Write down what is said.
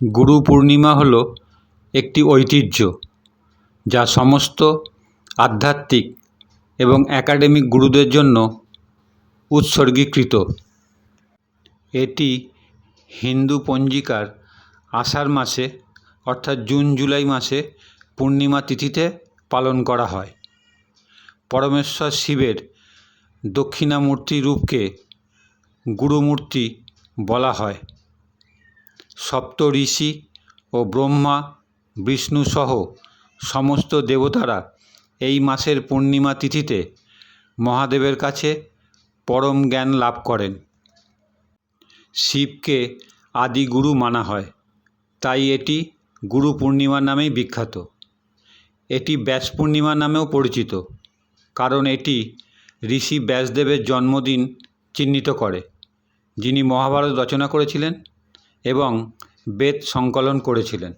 গুরু পূর্ণিমা হল একটি ঐতিহ্য যা সমস্ত আধ্যাত্মিক এবং অ্যাকাডেমিক গুরুদের জন্য উৎসর্গীকৃত। এটি হিন্দু পঞ্জিকার আষাঢ় মাসে অর্থাৎ জুন, জুলাই মাসে পূর্ণিমা তিথিতে পালন করা হয়। পরমেশ্বর শিবের দক্ষিণামূর্তি রূপকে গুরুমূর্তি বলা হয়। সপ্ত ঋষি ও ব্রহ্মা, বিষ্ণু সহ সমস্ত দেবতারা এই মাসের পূর্ণিমা তিথিতে মহাদেবের কাছে পরম জ্ঞান লাভ করেন। শিবকে আদি গুরু মানা হয়, তাই এটি গুরু পূর্ণিমা নামেই বিখ্যাত। এটি ব্যাস পূর্ণিমা নামেও পরিচিত, কারণ এটি ঋষি ব্যাসদেবের জন্মদিন চিহ্নিত করে, যিনি মহাভারত রচনা করেছিলেন। এবং বেদ সংকলন করেছিলেন।